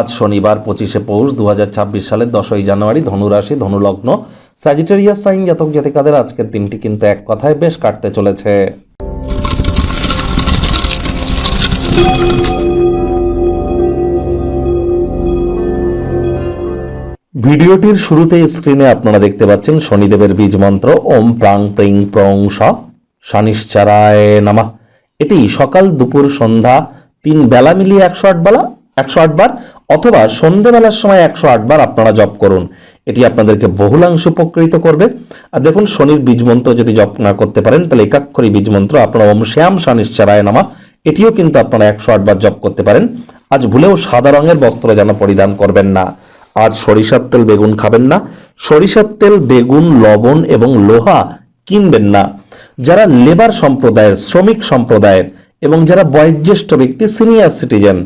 আজ শনিবার পঁচিশে পৌষ দু হাজার ছাব্বিশ সালের দশই জানুয়ারি ধনুরাশি ধনুলগ্ন। স্যাজিটেরিয়াস সাইন জাতক জাতিকাদের আজকের দিনটি কিন্তু এক কথায় বেশ কাটতে চলেছে। ভিডিওটির শুরুতে স্ক্রিনে আপনারা দেখতে পাচ্ছেন শনিদেবের বীজ মন্ত্র, ওম প্রাং প্রিং প্রং স, শানিশ্চারায় নামা। এটি সকাল দুপুর সন্ধ্যা তিন বেলা মিলিয়ে একশো আট বেলা একশো আট বার অথবা সন্ধ্যেবেলার সময় একশো আট বার আপনারা জপ করুন। এটি আপনাদেরকে বহুলাংশ উপকৃত করবে। আর দেখুন, শনির বীজ মন্ত্র যদি জপ না করতে পারেন, তাহলে একাক্ষরী বীজ মন্ত্র আপনারা ওম শ্যাম শানিশ্চারায় নামা, এটিও কিন্তু আপনারা একশো আট বার জপ করতে পারেন। আজ ভুলেও সাদা রঙের বস্ত্র যেন পরিধান করবেন না। আজ সরিষার তেল বেগুন খাবেন না। সরিষার তেল, বেগুন, লবণ এবং লোহা কিনবেন না। যারা লেবার সম্প্রদায়ের, শ্রমিক সম্প্রদায়ের এবং যারা বয়োজ্যেষ্ঠ ব্যক্তি সিনিয়র সিটিজেন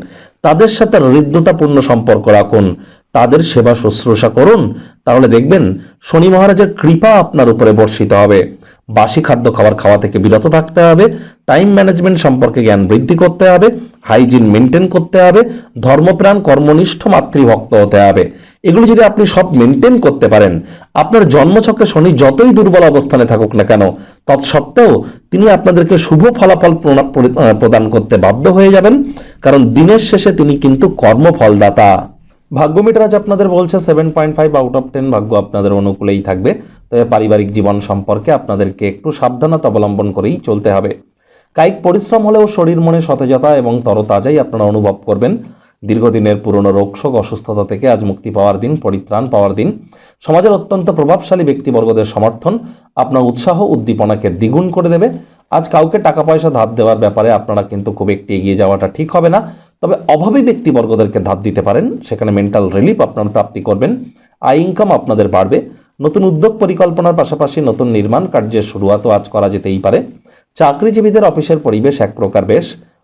তাদের সাথে হৃদ্যতাপূর্ণ সম্পর্ক রাখুন, তাদের সেবা শুশ্রূষা করুন। তাহলে দেখবেন শনি মহারাজের কৃপা আপনার উপরে বর্ষিত হবে। বাসি খাদ্য খাবার খাওয়া থেকে বিরত থাকতে হবে, টাইম ম্যানেজমেন্ট সম্পর্কে জ্ঞান বৃদ্ধি করতে হবে, হাইজিন মেনটেন করতে হবে, ধর্মপ্রাণ, কর্মনিষ্ঠ মাতৃভক্ত হতে হবে। এগুলো যদি আপনি সব মেনটেন করতে পারেন, আপনার জন্মছকে শনি যতই দুর্বল অবস্থানে থাকুক না কেন, তৎসত্ত্বেও তিনি আপনাদেরকে শুভ ফলাফল প্রদান করতে বাধ্য হয়ে যাবেন, কারণ দিনের শেষে তিনি কিন্তু কর্মফলদাতা। ভাগ্য মিটার আজ আপনাদের বলছে seven point five out of ten ভাগ্য আপনাদের অনুকূলেই থাকবে, তবে পারিবারিক জীবন সম্পর্কে আপনাদেরকে একটু সাবধানতা অবলম্বন করেই চলতে হবে। কায়িক পরিশ্রম হলেও শরীর মনে সতেজতা এবং তরতাজাই আপনারা অনুভব করবেন। দীর্ঘদিনের পুরনো রোগশোক অসুস্থতা থেকে আজ মুক্তি পাওয়ার দিন, পরিত্রাণ পাওয়ার দিন। সমাজের অত্যন্ত প্রভাবশালী ব্যক্তিবর্গদের সমর্থন আপনার উৎসাহ, উদ্দীপনাকে দ্বিগুণ করে দেবে। আজ কাউকে টাকা পয়সা ধার দেওয়ার ব্যাপারে আপনারা কিন্তু খুব একটি এগিয়ে যাওয়াটা ঠিক হবে না। তবে অভাবী ব্যক্তিবর্গদেরকে ধার দিতে পারেন, সেখানে মেন্টাল রিলিফ আপনারা প্রাপ্তি করবেন। আয় ইনকাম আপনাদের বাড়বে। নতুন উদ্যোগ পরিকল্পনার পাশাপাশি নতুন নির্মাণ কার্যের শুরুয়াতও আজ করা যেতেই পারে। চাকরিজীবীদের অফিসের পরিবেশ এক প্রকার বেশ।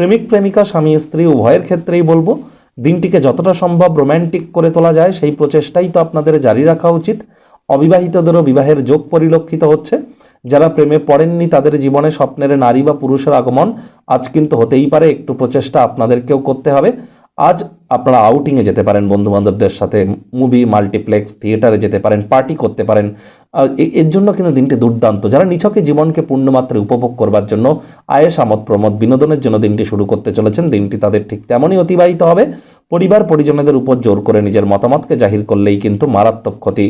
প্রেমিক, প্রেমিকা, স্বামী, স্ত্রী, উভয়ের ক্ষেত্রেই বলব, দিনটিকে যতটা সম্ভব রোম্যান্টিক করে তোলা যায়, সেই প্রচেষ্টাই তো আপনাদের জারি রাখা উচিত। অবিবাহিতদেরও বিবাহের যোগ পরিলক্ষিত হচ্ছে। যারা প্রেমে পড়েননি, তাদের জীবনে স্বপ্নের নারী বা পুরুষের আগমন আজ কিন্তু হতেই পারে, একটু প্রচেষ্টা আপনাদেরকেও করতে হবে। আজ আপনারা আউটিংয়ে যেতে পারেন বন্ধু বান্ধবদের সাথে মুভি মাল্টিপ্লেক্স থিয়েটারে যেতে পারেন পার্টি করতে পারেন। এর জন্য কিন্তু দিনটি দুর্দান্ত। যারা নিছকে জীবনকে পূর্ণমাত্রায় উপভোগ করবার জন্য আয়েস আমোদ প্রমোদ বিনোদনের জন্য দিনটি শুরু করতে চলেছেন, দিনটি তাদের ঠিক তেমনই অতিবাহিত হবে। পরিবার পরিজনদের উপর জোর করে নিজের মতামতকে জাহির করলেই কিন্তু মারাত্মক ক্ষতি।